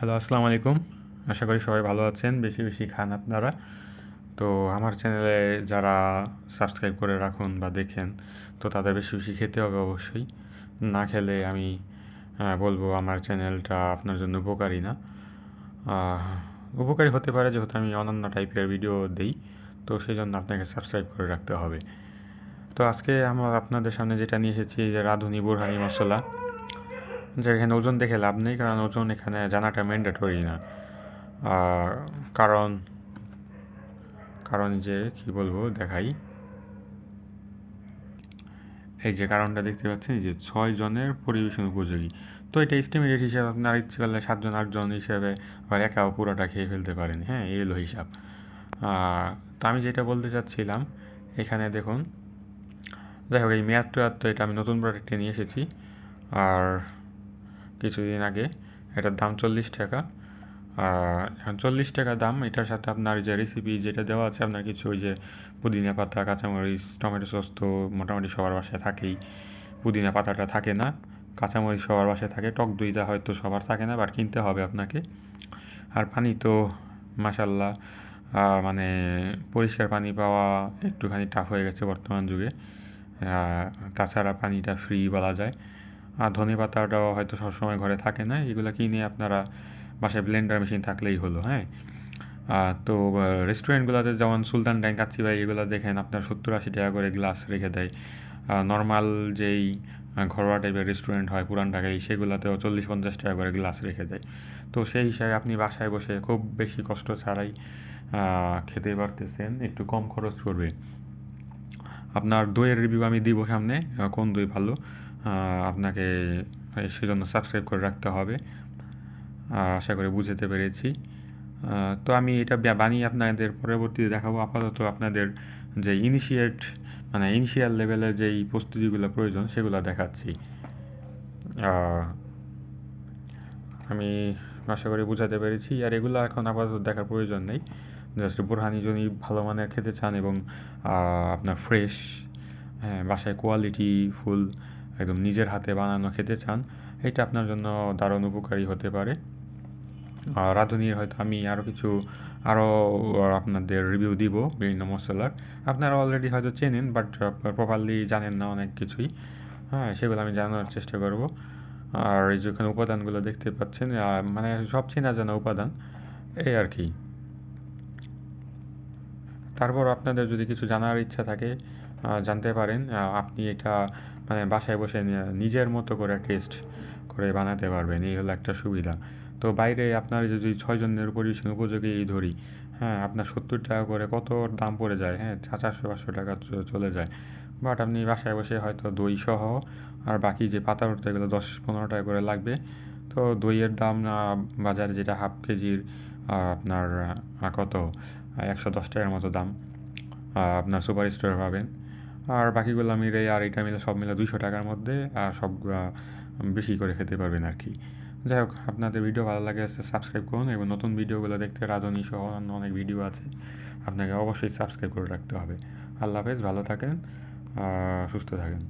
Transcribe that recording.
Hello আসসালামু আলাইকুম। আশা করি সবাই ভালো আছেন, বেশি বেশি খান আপনারা। তো আমার চ্যানেলে যারা সাবস্ক্রাইব করে রাখুন বা দেখেন, তো তাদের বেশি বেশি খেতে হবে অবশ্যই। না খেলে আমি বলব আমার চ্যানেলটা আপনার জন্য উপকারী না। উপকারী হতে পারে যেহেতু আমি অনন্য টাইপের ভিডিও দিই, তো সেই জন্য আপনাকে সাবস্ক্রাইব করে রাখতে হবে। তো আজকে আমার আপনাদের সামনে যেটা নিয়ে এসেছি যে রাঁধুনি বুরহানি মশলা। যে এখানে ওজন দেখে লাভ নেই, কারণ ওজন এখানে জানাটা ম্যান্ডেটরি না। আর কারণ কারণ যে কি বলব, দেখাই। এই যে কারণটা দেখতে পাচ্ছেন যে ছয় জনের পরিবেশন উপযোগী। তো এটা এস্টিমেটেড হিসাবে আপনার ইচ্ছে করলে সাতজন, আটজন হিসাবে আবার একাও পুরোটা খেয়ে ফেলতে পারেন। হ্যাঁ এই হলো হিসাব। তো আমি যেটা বলতে চাচ্ছিলাম, এখানে দেখুন, যাই হোক, এই মেয়াদ টেয়াদ তো এটা আমি নতুন প্রোডাক্টে নিয়ে এসেছি। আর কিছুদিন আগে। এটার দাম চল্লিশ টাকা। এখন চল্লিশ টাকা দাম, এটার সাথে আপনার যে রেসিপি যেটা দেওয়া আছে, আপনার কিছু ওই যে পুদিনা পাতা, কাঁচামরিচ, টমেটো সস তো মোটামুটি সবার বাসায় থাকেই। পুদিনা পাতাটা থাকে না, কাঁচামরিচ সবার বাসায় থাকে, টক দইটা হয়তো সবার থাকে না বাট কিনতে হবে আপনাকে। আর পানি তো মাসাল্লাহ মানে পরিষ্কার পানি পাওয়া একটুখানি টাফ হয়ে গেছে বর্তমান যুগে। তাছাড়া পানিটা ফ্রি বলা যায়। আর ধনে পাতাটাও হয়তো সবসময় ঘরে থাকে না, এগুলো কিনে আপনারা বাসায় ব্লেন্ডার মেশিন থাকলেই হলো হ্যাঁ? তো রেস্টুরেন্টগুলোতে যেমন সুলতান ডাইন কাচ্চি ভাই এগুলো দেখেন, আপনার সত্তর আশি টাকা করে গ্লাস রেখে দেয়। নর্মাল যেই ঘরোয়া টাইপের রেস্টুরেন্ট হয় পুরান ঢাকায়, সেগুলোতেও চল্লিশ পঞ্চাশ টাকা করে গ্লাস রেখে দেয়। তো সেই হিসাবে আপনি বাসায় বসে খুব বেশি কষ্ট ছাড়াই খেতে পারতেছেন, একটু কম খরচ করবে। আপনার দইয়ের রিভিউ আমি দিব সামনে কোন দই ভালো? আপনাকে সেজন্য সাবস্ক্রাইব করে রাখতে হবে। আশা করি বুঝতে পেরেছি। তো আমি এটা বানিয়ে আপনাদের পরবর্তীতে দেখাবো। আপাতত আপনাদের যে ইনিশিয়েট মানে ইনিশিয়াল লেভেলে যেই প্রস্তুতিগুলো প্রয়োজন, সেগুলো দেখাচ্ছি। আমি আশা করি বুঝাতে পেরেছি। আর এগুলো এখন আপাতত দেখার প্রয়োজন নেই। জাস্ট বোরহানি যদি ভালো মানের খেতে চান এবং আপনার ফ্রেশ হ্যাঁ বাসায় কোয়ালিটি ফুল একদম নিজের হাতে বানানো খেতে চান, এটা আপনার জন্য দারুণ উপকারী হতে পারে। রাঁধুনির হয়তো আমি আরও কিছু আরও আপনাদের রিভিউ দিব বিভিন্ন মশলার। আপনারা অলরেডি হয়তো চেনেন বাট প্রপারলি জানেন না অনেক কিছুই। হ্যাঁ সেগুলো আমি জানার চেষ্টা করব। আর এই যেখানে উপাদানগুলো দেখতে পাচ্ছেন মানে সব চেনা জানা উপাদান, এই আর কি। তারপর আপনাদের যদি কিছু জানার ইচ্ছা থাকে জানতে পারেন আপনি এটা মানে বাসায় বসে নিজের মতো করে টেস্ট করে বানাতে পারবেন, এই হলো একটা সুবিধা। তো বাইরে আপনার যদি ছয়জনের পরিবেশন উপযোগী ধরি হ্যাঁ আপনার সত্তর টাকা করে কত দাম পড়ে যায় হ্যাঁ চারশো পাঁচশো টাকা চলে যায়। বাট আপনি বাসায় বসে হয়তো দই সহ আর বাকি যে পাতা উঠতে গেলে দশ পনেরো টাকা করে লাগবে। তো দইয়ের দাম বাজারে যেটা হাফ কেজির আপনার কত? একশো দশ টাকার মতো দাম আপনার সুপার স্টোরে পাবেন। আর বাকিগুলো মিলে, আর এটা মিলে সব মিলে দুইশো টাকার মধ্যে, আর সব বেশি করে খেতে পারবেন আর কি। যাই হোক, আপনাদের ভিডিও ভালো লাগে সাবস্ক্রাইব করুন এবং নতুন ভিডিওগুলো দেখতে রাধুনি সহ অন্য অনেক ভিডিও আছে, আপনাকে অবশ্যই সাবস্ক্রাইব করে রাখতে হবে। আল্লাহ হাফেজ, ভালো থাকেন সুস্থ থাকেন।